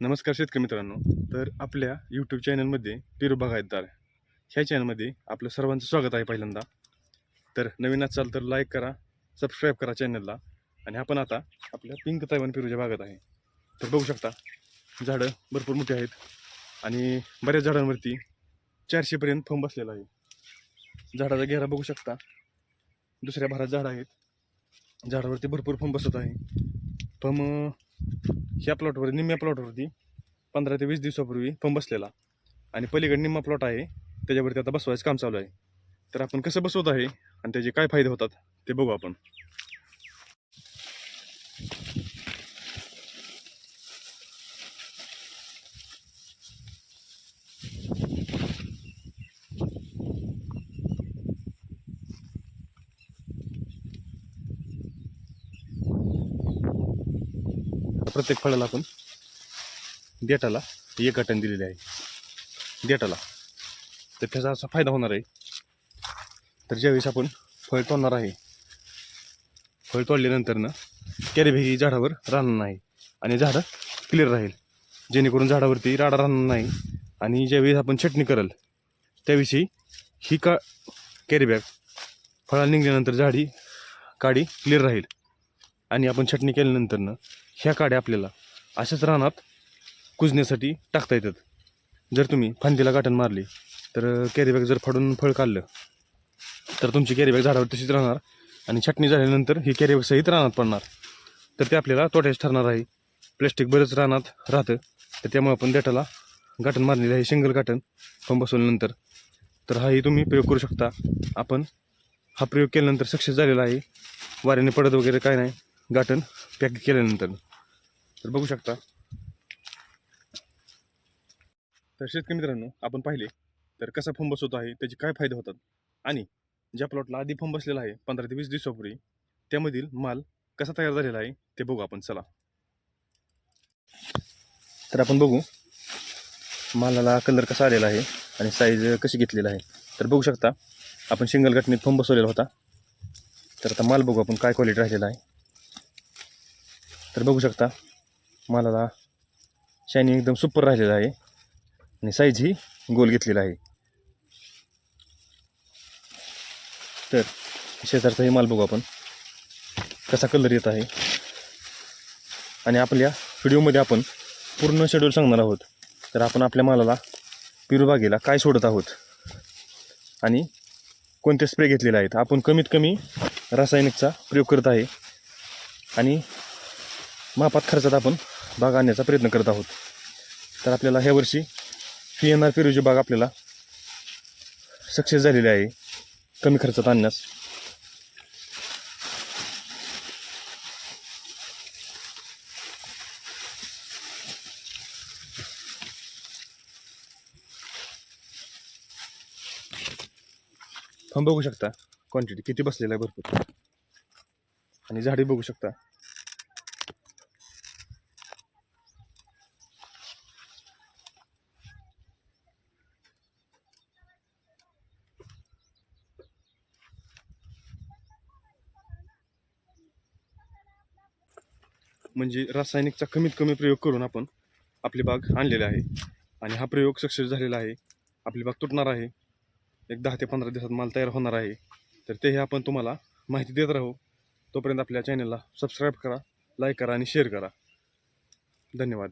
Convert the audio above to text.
नमस्कार शेतकरी मित्रांनो. तर आपल्या यूट्यूब चॅनलमध्ये पेरू बागायतदार ह्या चॅनलमध्ये आपलं सर्वांचं स्वागत आहे पहिल्यांदा. तर नवीन असाल तर लाईक करा सबस्क्राईब करा चॅनलला आणि आपण आता आपल्या पिंक तैवान पेरूच्या भागात आहे. तर बघू शकता झाडं भरपूर मोठी आहेत. आणि बऱ्याच झाडांवरती चारशेपर्यंत फंब बसलेला आहे. झाडाचा घेरा बघू शकता. दुसऱ्या भारात झाडं आहेत. झाडावरती भरपूर फंब बसत आहे. फम ह्या प्लॉटवर निम्म्या प्लॉटवरती पंधरा ते वीस दिवसापूर्वी पंप बसलेला. आणि पलीकडे निम्मा प्लॉट आहे त्याच्यावरती आता बसवायचं काम चालू आहे. तर आपण कसं बसवत आहे आणि त्याचे काय फायदे होतात ते बघू आपण. प्रत्येक फळाला आपण देठाला एक अटन दिलेली आहे. देठाला. तर त्याचा असा फायदा होणार आहे. तर ज्यावेळेस आपण फळ तोडणार आहे फळ तोडल्यानंतर ना ही झाडावर राहणार नाही आणि झाडं क्लिअर राहील. जेणेकरून झाडावरती राडा राहणार नाही. आणि ज्यावेळेस आपण छटणी कराल त्याविषयी ही का कॅरीबॅग फळा निघल्यानंतर झाडी काडी क्लिअर राहील. आणि आपण छटणी केल्यानंतरनं ह्या काड्या आपल्याला अशाच रानात कुजण्यासाठी टाकता येतात. जर तुम्ही फांदीला गाठण मारली तर कॅरीबॅग जर फाडून फळ काढलं तर तुमची कॅरीबॅग झाडावर तशीच राहणार आणि छटणी झाल्यानंतर ही कॅरीबॅग सहित रानात पडणार. तर ते आपल्याला तोट्याच ठरणार आहे. प्लॅस्टिक बरंच रानात राहतं तर त्यामुळे आपण देठाला गाठण मारलेलं आहे सिंगल गाठण पण बसवल्यानंतर. तर हाही तुम्ही प्रयोग करू शकता. आपण हा प्रयोग केल्यानंतर सक्सेस झालेला आहे. वाऱ्याने पडत वगैरे काय नाही. गाठण पॅक केल्यानंतर. तर बघू शकता. तर शेतकरी मित्रांनो आपण पाहिले तर कसा फंब बसवत आहे त्याचे काय फायदे होतात. आणि ज्या प्लॉटला आधी फंब बसलेला आहे पंधरा ते वीस दिवसापूर्वी त्यामधील माल कसा तयार झालेला आहे ते बघू आपण. चला. तर आपण बघू मालाला कलर कसा आलेला आहे आणि साईज कशी घेतलेला आहे. तर बघू शकता आपण सिंगल गटणीत फंब बसवलेला होता. तर आता माल बघू आपण काय क्वालिटी राहिलेला आहे. तर बघू शकता मालाला शायनिंग एकदम सुपर राहिलेला आहे. आणि साईज ही गोल घेतलेला आहे. तर शेजारचा हे माल बघू आपण. कसा कलर येत आहे. आणि आपल्या व्हिडिओमध्ये आपण पूर्ण शेड्यूल सांगणार आहोत. तर आपण आपल्या मालाला पिरुबागेला काय सोडत आहोत. आणि कोणते स्प्रे घेतलेले आहेत. आपण कमीत कमी रासायनिकचा प्रयोग करत आहे. आणि मापात खर्चात आपण बाग आणण्याचा प्रयत्न करत आहोत. तर आपल्याला ह्या वर्षी पी एन आर पेरूची बाग आपल्याला सक्सेस झालेली आहे. कमी खर्चात आणण्यास. बघू शकता क्वांटिटी किती बसलेला आहे भरपूर. आणि झाडे बघू शकता. म्हणजे रासायनिकचा कमीत कमी प्रयोग करून आपण आपली बाग आणलेली आहे. आणि हा प्रयोग सक्सेस झालेला आहे. आपली बाग तुटणार आहे. एक दहा ते पंधरा दिवसात माल तयार होणार आहे. तर तेही आपण तुम्हाला माहिती देत राहू. तोपर्यंत आपल्या चॅनलला सबस्क्राईब करा लाईक करा आणि शेअर करा. धन्यवाद.